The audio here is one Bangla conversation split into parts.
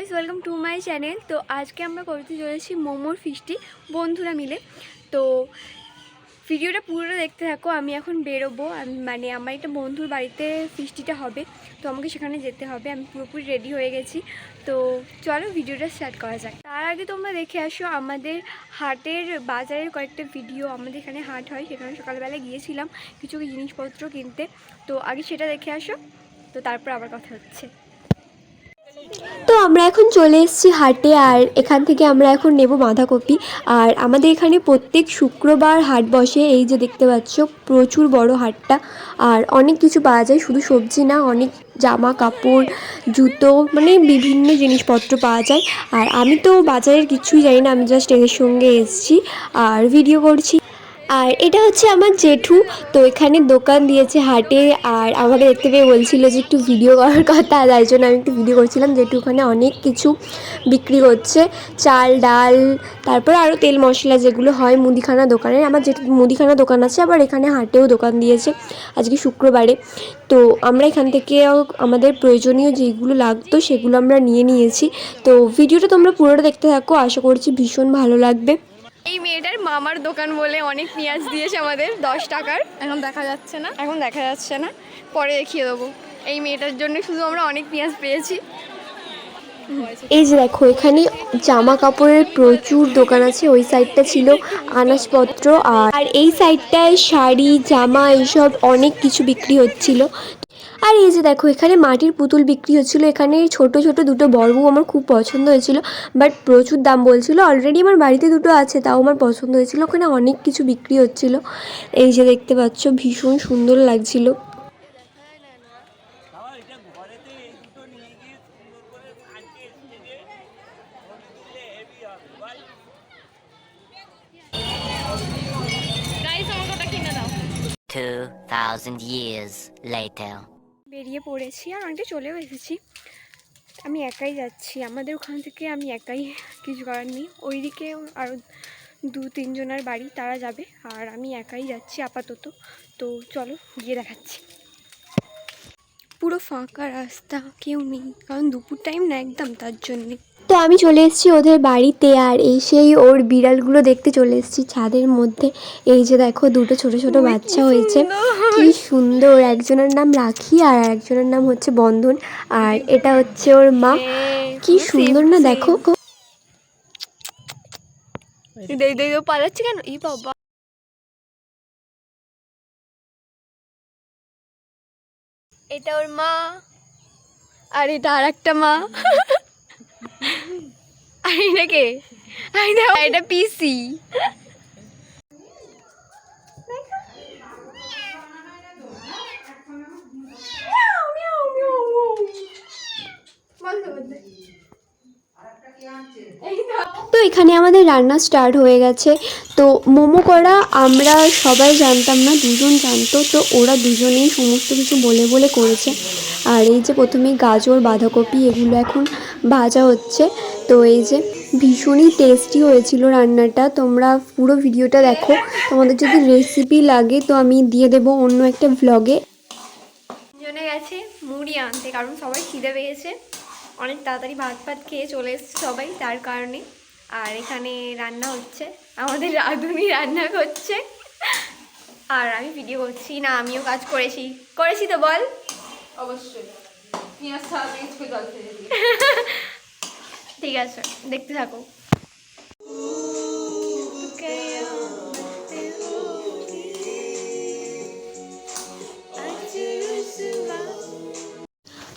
Guys welcome to my channel তো আজকে আমরা করতে চলেছি মোমোর ফিস্টি, বন্ধুরা মিলে। তো ভিডিওটা পুরোটা দেখতে থাকো, আমি এখন বেরোবো। মানে আমার একটা বন্ধুর বাড়িতে ফিস্টিটা হবে, তো আমাকে সেখানে যেতে হবে। আমি পুরোপুরি রেডি হয়ে গেছি। তো চলো ভিডিওটা স্টার্ট করা যাক। তার আগে তোমরা দেখে আসো, আমাদের হাটের বাজারের কয়েকটা ভিডিও আমাদের এখানে হাট হয়, সেখানে সকালবেলা গিয়েছিলাম কিছু জিনিসপত্র কিনতে। তো আগে সেটা দেখে আসো, তো তারপর আবার কথা হচ্ছে। আমরা এখন চলে এসেছি হাটে, আর এখান থেকে আমরা এখন নেব বাঁধাকপি। আর আমাদের এখানে প্রত্যেক শুক্রবার হাট বসে, এই যে দেখতে পাচ্ছ, প্রচুর বড় হাটটা। আর অনেক কিছু পাওয়া যায়, শুধু সবজি না, অনেক জামা কাপড় জুতো মানে বিভিন্ন জিনিসপত্র পাওয়া যায়। আর আমি তো বাজারের কিছুই জানি না, আমি জাস্ট এদের সঙ্গে এসেছি আর ভিডিও করছি। আর এটা হচ্ছে আমার জেঠু। তো এখানে দোকান দিয়েছে হাটে আর আমাকে দেখতে পেয়ে বলছিল যে একটু ভিডিও করার কথা, তাই জন্য আমি একটু ভিডিও করছিলাম। জেঠু ওখানে অনেক কিছু বিক্রি করছে, চাল, ডাল, তারপর আরও তেল মশলা যেগুলো হয় মুদিখানা দোকানে আমার জেঠু মুদিখানা দোকান আছে, আবার এখানে হাটেও দোকান দিয়েছে আজকে শুক্রবারে। তো আমরা এখান থেকে আমাদের প্রয়োজনীয় যেগুলো লাগতো সেগুলো আমরা নিয়ে নিয়েছি। তো ভিডিওটা তোমরা পুরোটা দেখতে থাকো, আশা করছি ভীষণ ভালো লাগবে। এই মেয়েটার মামার দোকান বলে অনেক পেঁয়াজ দিয়েছে আমাদের দশ টাকার। এখন দেখা যাচ্ছে না। এখন দেখা যাচ্ছে না পরে দেখিয়ে দেবো। এই মেয়েটার জন্য শুধু আমরা অনেক পেঁয়াজ পেয়েছি। এই যে দেখো এখানে জামা কাপড়ের প্রচুর দোকান আছে ওই সাইডটা ছিল আনাজপত্র আর আর এই সাইডটায় শাড়ি জামা এইসব অনেক কিছু বিক্রি হচ্ছিল। আর এই যে দেখো এখানে মাটির পুতুল বিক্রি হচ্ছিল। এখানে ছোট ছোট দুটো বড়বু আমার খুব পছন্দ হয়েছিল বাট প্রচুর দাম বলছিল। অলরেডি আমার বাড়িতে দুটো আছে তাও আমার পছন্দ হয়েছিল। ওখানে অনেক কিছু বিক্রি হচ্ছিল। এই যে দেখতে পাচ্ছ ভীষণ সুন্দর লাগছিল। দাও। 2,000 years later. বেরিয়ে পড়েছি আর অনেকটা চলেও এসেছি। আমি একাই যাচ্ছি। আমাদের ওখান থেকে আমি একাই কিছু করার নেই। ওইদিকে আরও দু তিনজনের বাড়ি, তারা যাবে আর আমি একাই যাচ্ছি আপাতত। তো চলো গিয়ে দেখাচ্ছি। পুরো ফাঁকা রাস্তা, কেউ নেই। কারণ দুপুর টাইম না একদম, তার জন্যে। তো আমি চলে এসেছি ওদের বাড়িতে আর এসেই ওর বিড়ালগুলো দেখতে চলে এসেছি ছাদের মধ্যে। এই যে দেখো দুটো ছোট ছোট বাচ্চা হয়েছে। কি সুন্দর। একজনের নাম রাখি আর একজনের নাম হচ্ছে বন্ধন। আর এটা হচ্ছে ওর মা। কি সুন্দর না দেখো। পালাচ্ছে কেন? ই বাবা। এটা ওর মা। আর এটা আর একটা মা। এটা- এটা পিসি তো এখানে আমাদের রান্না স্টার্ট হয়ে গেছে। তো মোমো করা আমরা সবাই জানতাম না, দুজন জানতো, তো ওরা দুজনেই সমস্ত কিছু বলে বলে করেছে। আর এই যে প্রথমে গাজর, বাঁধাকপি এগুলো এখন ভাজা হচ্ছে। তো এই যে ভীষণই টেস্টি হয়েছিল রান্নাটা। তোমরা পুরো ভিডিওটা দেখো। তোমাদের যদি রেসিপি লাগে তো আমি দিয়ে দেবো অন্য একটা ভ্লগে জনে গেছে মুড়ি আনতে, কারণ সবাই খিদে পেয়েছে। অনেক তাড়াতাড়ি ভাত ভাত খেয়ে চলে এসছে সবাই তার কারণে। আর এখানে রান্না হচ্ছে। আমাদের রাঁধুনি রান্না করছে। আর আমি ভিডিও করছি। না, আমিও কাজ করেছি। করেছি তো বল। ঠিক আছে, দেখতে থাকো।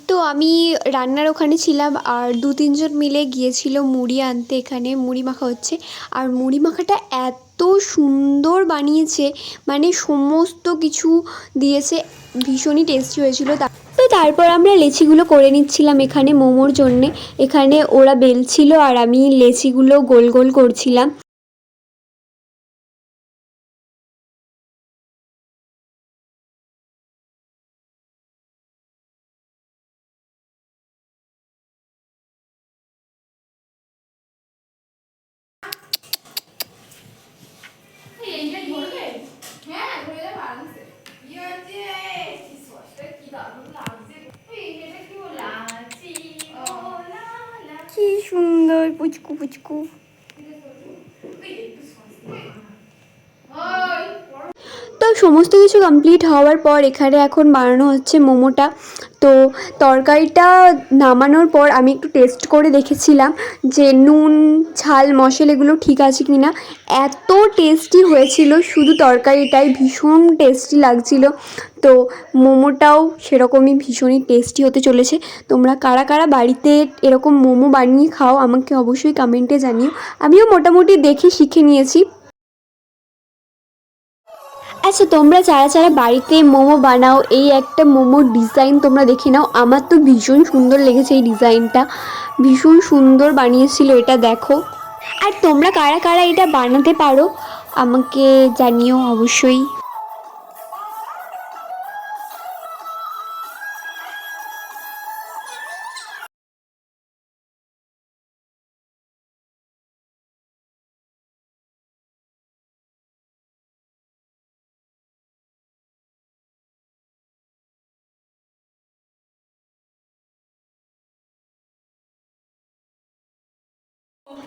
তো আমি রান্নার ওখানে ছিলাম আর দু তিনজন মিলে গিয়েছিল মুড়ি আনতে এখানে, মুড়ি মাখা হচ্ছে। আর মুড়ি মাখাটা এত সুন্দর বানিয়েছে মানে সমস্ত কিছু দিয়েছে, ভীষণই টেস্টি হয়েছিল তা- তো তারপর আমরা লেচিগুলো করে নিচ্ছিলাম এখানে মোমোর জন্যে। এখানে ওরা বেলছিল আর আমি লেচিগুলো গোল গোল করছিলাম। কি সুন্দর পুচকু পুচকু তো সমস্ত কিছু কমপ্লিট হওয়ার পর এখানে এখন বানানো হচ্ছে মোমোটা। তো তরকারিটা নামানোর পর আমি একটু টেস্ট করে দেখেছিলাম যে নুন, ঝাল, মশলা এগুলো ঠিক আছে কি না এত টেস্টি হয়েছিল, শুধু তরকারিটাই ভীষণ টেস্টি লাগছিল। তো মোমোটাও সেরকমই ভীষণই টেস্টি হতে চলেছে। তোমরা কারা কারা বাড়িতে এরকম মোমো বানিয়ে খাও, আমাকে অবশ্যই কমেন্টে জানিও। আমিও মোটামুটি দেখে শিখে নিয়েছি। আচ্ছা তোমরা যারা যারা বাড়িতে মোমো বানাও, এই একটা মোমোর ডিজাইন তোমরা দেখে নাও। আমার তো ভীষণ সুন্দর লেগেছে এই ডিজাইনটা ভীষণ সুন্দর বানিয়েছিল এটা, দেখো। আর তোমরা কারা কারা এটা বানাতে পারো, আমাকে জানিও অবশ্যই।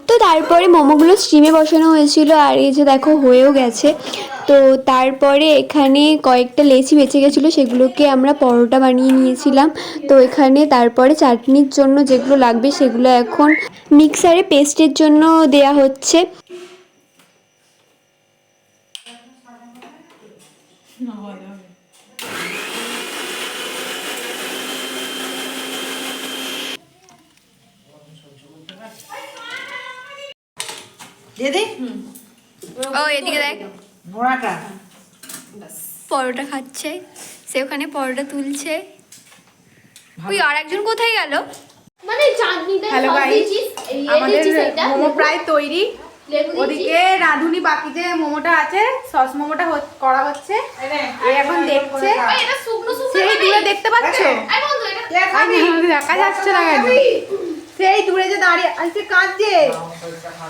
তো তারপরে মোমোগুলো স্টিমে বসানো হয়েছিল আর এই যে দেখো হয়েও গেছে। তো তারপরে এখানে কয়েকটা লেচি বেঁচে গেছিল, সেগুলোকে আমরা পরোটা বানিয়ে নিয়েছিলাম। তো এখানে তারপরে চাটনির জন্য যেগুলো লাগবে সেগুলো এখন মিক্সারে পেস্টের জন্য দেয়া হচ্ছে। দিদি ও এদিকে দেখ। বড়াটা। পরোটা খাচ্ছে সে ওখানে পরোটা তুলছে। ওই আর একজন কোথায় গেল? মানে হ্যালো গাইস আমাদের মোমো প্রায় তৈরি। ওদিকে রাঁধুনি বাকি যে মোমোটা আছে সস মোমোটা করা হচ্ছে। এই এখন দেখছে। ওই, এটা শুকনো শুকনো সেই দূরে দেখতে পাচ্ছ? এই বন্ধু, এটা আমি দেখা যাচ্ছে না কেন? সেই দূরে যে দাঁড়িয়ে আছে কাঁদছে।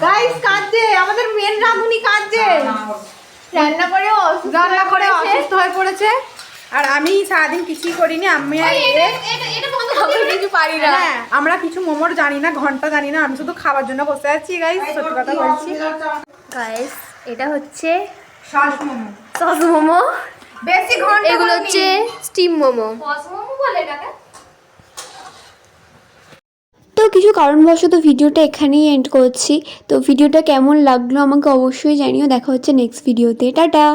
গাইস কাঁদছে। আমাদের মেন রাঁধুনি কাঁদছে। রান্না করে অসুস্থ রান্না করে অসুস্থ হয়ে পড়েছে। আর আমি সারাদিন কিছুই করিনি আমি দিবি। কিছু পারি না। হ্যাঁ। আমরা কিছু মোমোর জানি না ঘণ্টা জানি না আমি শুধু খাবার জন্য বসে আছি গাইস সত্যি কথা বলছি। গাইস এটা হচ্ছে সস মোমো। সস মোমো। বেশি ঘণ্টা এগুলো হচ্ছে স্টিম মোমো। বস মোমো বলে এটাকে। কিছু কারণবশত ভিডিওটা এখানেই এন্ড করছি। তো ভিডিওটা কেমন লাগল আমাকে অবশ্যই জানিও। দেখা হচ্ছে নেক্সট ভিডিওতে টাটা!